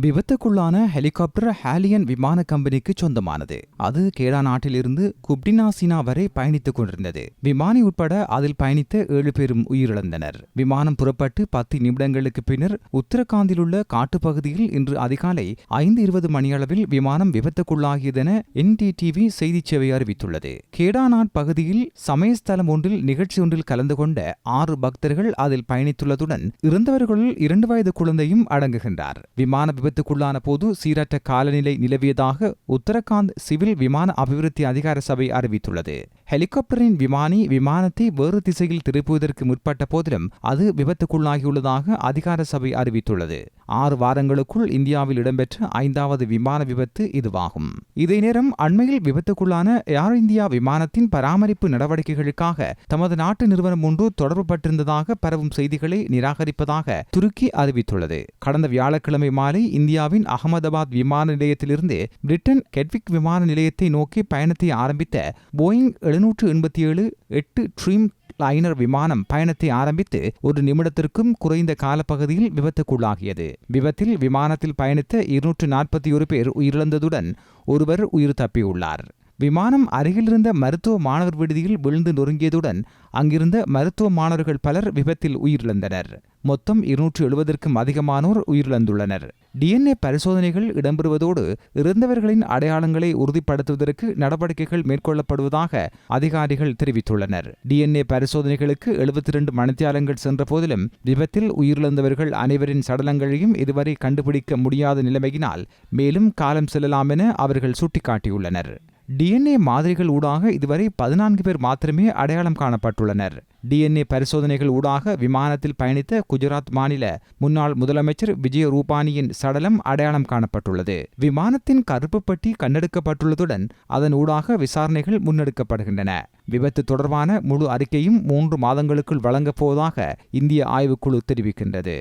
விபத்துக்குள்ளான ஹெலிகாப்டர் ஹாலியன் விமான கம்பெனிக்கு சொந்தமானது. அது கேடா நாட்டிலிருந்து குப்டினாசினா வரை பயணித்துக் கொண்டிருந்தது. விமானி உட்பட அதில் பயணித்த ஏழு பேரும் உயிரிழந்தனர். விமானம் புறப்பட்டு பத்து நிமிடங்களுக்கு பின்னர் உத்தரகாந்திலுள்ள காட்டுப்பகுதியில் இன்று அதிகாலை ஐந்து இருபது மணியளவில் விமானம் விபத்துக்குள்ளாகியதென என்டிடிவி செய்திச் சேவை அறிவித்துள்ளது. கேடாநாட் பகுதியில் சமயஸ்தலம் ஒன்றில் நிகழ்ச்சி ஒன்றில் கலந்து கொண்ட ஆறு பக்தர்கள் அதில் பயணித்துள்ளதுடன் இறந்தவர்களுள் இரண்டு வயது குழந்தையும் அடங்குகின்றார். விமான விபத்துக்குள்ளான போது சீரற்ற காலநிலை நிலவியதாக உத்தரகாண்ட் சிவில் விமான அபிவிருத்தி அதிகார சபை அறிவித்துள்ளது. ஹெலிகாப்டரின் விமானி விமானத்தை வேறு திசையில் திருப்புவதற்கு முற்பட்ட போதிலும் அது விபத்துக்குள்ளாகியுள்ளதாக அதிகார சபை அறிவித்துள்ளது. ஆறு வாரங்களுக்குள் இந்தியாவில் இடம்பெற்ற ஐந்தாவது விமான விபத்து இதுவாகும். இதே நேரம் அண்மையில் விபத்துக்குள்ளான ஏர் இந்தியா விமானத்தின் பராமரிப்பு நடவடிக்கைகளுக்காக தமது நாட்டு நிறுவனம் ஒன்று தொடர்புபட்டிருந்ததாக பரவும் செய்திகளை நிராகரிப்பதாக துருக்கி அறிவித்துள்ளது. கடந்த வியாழக்கிழமை மாலை இந்தியாவின் அகமதாபாத் விமான நிலையத்திலிருந்து பிரிட்டன் கெட்விக் விமான நிலையத்தை நோக்கி பயணத்தை ஆரம்பித்த போயிங் இருநூற்று எண்பத்தி ஏழு எட்டு ட்ரீம் லைனர் விமானம் பயணத்தை ஆரம்பித்து ஒரு நிமிடத்திற்கும் குறைந்த காலப்பகுதியில் விபத்துக்குள்ளாகியது. விபத்தில் விமானத்தில் பயணித்த இருநூற்று நாற்பத்தி ஒரு பேர் உயிரிழந்ததுடன் ஒருவர் உயிர் தப்பியுள்ளார். விமானம் அருகிலிருந்த மருத்துவ மாணவர் விடுதியில் விழுந்து நொறுங்கியதுடன் அங்கிருந்த மருத்துவ மாணவர்கள் பலர் விபத்தில் உயிரிழந்தனர். மொத்தம் இருநூற்று எழுபதற்கும் அதிகமானோர் உயிரிழந்துள்ளனர். டிஎன்ஏ பரிசோதனைகள் இடம்பெறுவதோடு இறந்தவர்களின் அடையாளங்களை உறுதிப்படுத்துவதற்கு நடவடிக்கைகள் மேற்கொள்ளப்படுவதாக அதிகாரிகள் தெரிவித்துள்ளனர். டிஎன்ஏ பரிசோதனைகளுக்கு எழுபத்தி இரண்டு மணித்தியாலங்கள் சென்ற போதிலும் விபத்தில் உயிரிழந்தவர்கள் அனைவரின் சடலங்களையும் இதுவரை கண்டுபிடிக்க முடியாத நிலைமையினால் மேலும் காலம் செல்லலாம் என அவர்கள் சுட்டிக்காட்டியுள்ளனர். டிஎன்ஏ மாதிரிகள் ஊடாக இதுவரை பதினான்கு பேர் மாத்திரமே அடையாளம் காணப்பட்டுள்ளனர். டிஎன்ஏ பரிசோதனைகள் ஊடாக விமானத்தில் பயணித்த குஜராத் மாநில முன்னாள் முதலமைச்சர் விஜய ரூபானியின் சடலம் அடையாளம் காணப்பட்டுள்ளது. விமானத்தின் கருப்பு பட்டி கண்டெடுக்கப்பட்டுள்ளதுடன் அதன் ஊடாக விசாரணைகள் முன்னெடுக்கப்படுகின்றன. விபத்து தொடர்பான முழு அறிக்கையும் மூன்று மாதங்களுக்குள் வழங்கப்போவதாக இந்திய ஆய்வுக்குழு தெரிவிக்கின்றது.